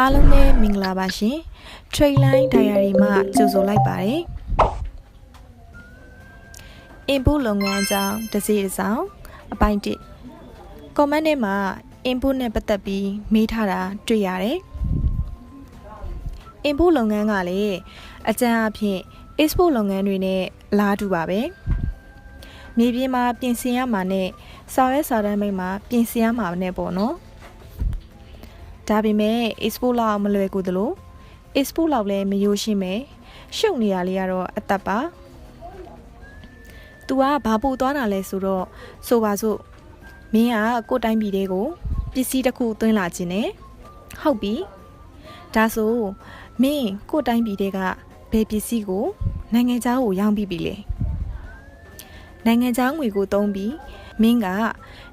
အားလုံးပဲမင်္ဂလာပါရှင် Trainline Diary မှာကြိုဆိုလိုက်ပါတယ်အင်ပူလုပ်ငန်းအကြောင်းတစ်စီတစ်စောင်းအပိုင်း1 comment ထဲမှာ input နဲ့ပတ်သက်ပြီးမေးထားတာတွေ့ရတယ် input လုပ်ငန်းကလည်းအကြမ်းအဖြစ် export လုပ်ငန်းတွေနဲ့လားတူပါပဲမြေပြင်မှာပြင်ဆင်ရမှာနဲ့စာရွက်စာတမ်းမိတ်မှာပြင်ဆင်ရမှာနဲ့ပေါ့နော် ဒါပေမဲ့ export လောက်မလွယ်ကူသလို export လောက်လည်းမရိုးရှင်းပဲရှုပ်နေရလေးကတော့အသက်ပါ။ तू ကဘာပို့သွားတာလဲဆိုတော့ဆိုပါစို့မင်းကကိုယ်တိုင်းပြည်တွေကိုပစ္စည်းတစ်ခုသွင်းလာခြင်းနဲ့ဟုတ်ပြီဒါဆိုမင်းကိုယ်တိုင်းပြည်တွေကဘယ်ပစ္စည်းကိုနိုင်ငံခြားကိုရောင်းပြီးပြီလေနိုင်ငံခြားငွေကိုသုံးပြီးမင်းက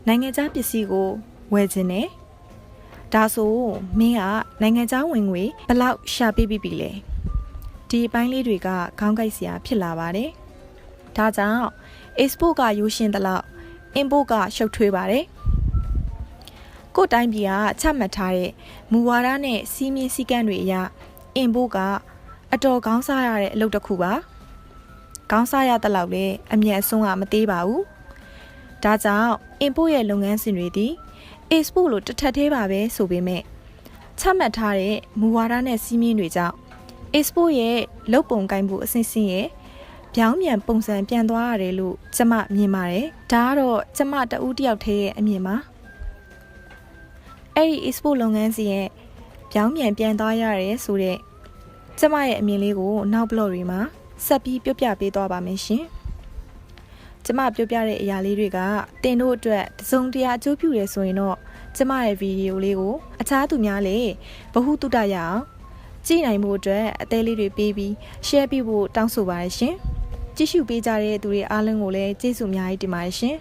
နိုင်ငံခြားပစ္စည်းကိုဝယ်ခြင်းနဲ့ ဒါဆိုမင်းကနိုင်ငံခြားဝင်ငွေဘယ်လောက်ရှာပေးပြီးပြီလဲဒီအပိုင်းလေးတွေကခေါင်းကိုက်စရာဖြစ်လာပါတယ်ဒါကြောင့် export ကရိုးရှင်းသလောက် import ကရှုပ်ထွေးပါတယ်ကိုယ်တိုင်းပြည်ကချမှတ်ထားတဲ့မူဝါဒနဲ့စီးမြင့်စည်းကမ်းတွေအရ import ကအတော်ကောင်းစားရတဲ့အလုပ်တစ်ခုပါကောင်းစားရတဲ့လောက်လည်းအမြတ်အစွန်းကမသေးပါဘူးဒါကြောင့် import ရဲ့လုပ်ငန်းစဉ်တွေသည် export လို့တစ်ထပ်သေးပါပဲဆိုပေမဲ့ချမှတ်ထားတဲ့မူဝါဒနဲ့စီးမြင့်တွေကြောင့် export ရဲ့လုပ်ပုံကိုင်မှုအဆင့်ဆင့်ရဲ့ပြောင်းပြန်ပုံစံပြန်သွားရတယ်လို့ကျမမြင်ပါတယ်ဒါကတော့ကျမတဦးတယောက်တည်းရဲ့အမြင်ပါအဲ့ဒီ export လုပ်ငန်းစီရဲ့ပြောင်းပြန်ပြန်သွားရတယ်ဆိုတဲ့ကျမရဲ့အမြင်လေးကိုနောက်ဘလော့တွေမှာဆက်ပြီးပြောပြပေးသွားပါမယ်ရှင် ကျမပြောပြတဲ့အရာလေးတွေကတင်တို့အတွက်တစုံတရာအကျိုးပြုတယ်ဆိုရင်တော့ကျမရဲ့ဗီဒီယိုလေးကိုအခြားသူများလည်းဗဟုသုတရအောင်ကြည့်နိုင်မှုအတွက်အသေးလေးတွေပေးပြီး share ပြဖို့တောင်းဆိုပါတယ်ရှင်ကြည့်ရှုပေးကြတဲ့သူတွေအားလုံးကိုလည်းကျေးဇူးအများကြီးတင်ပါတယ်ရှင်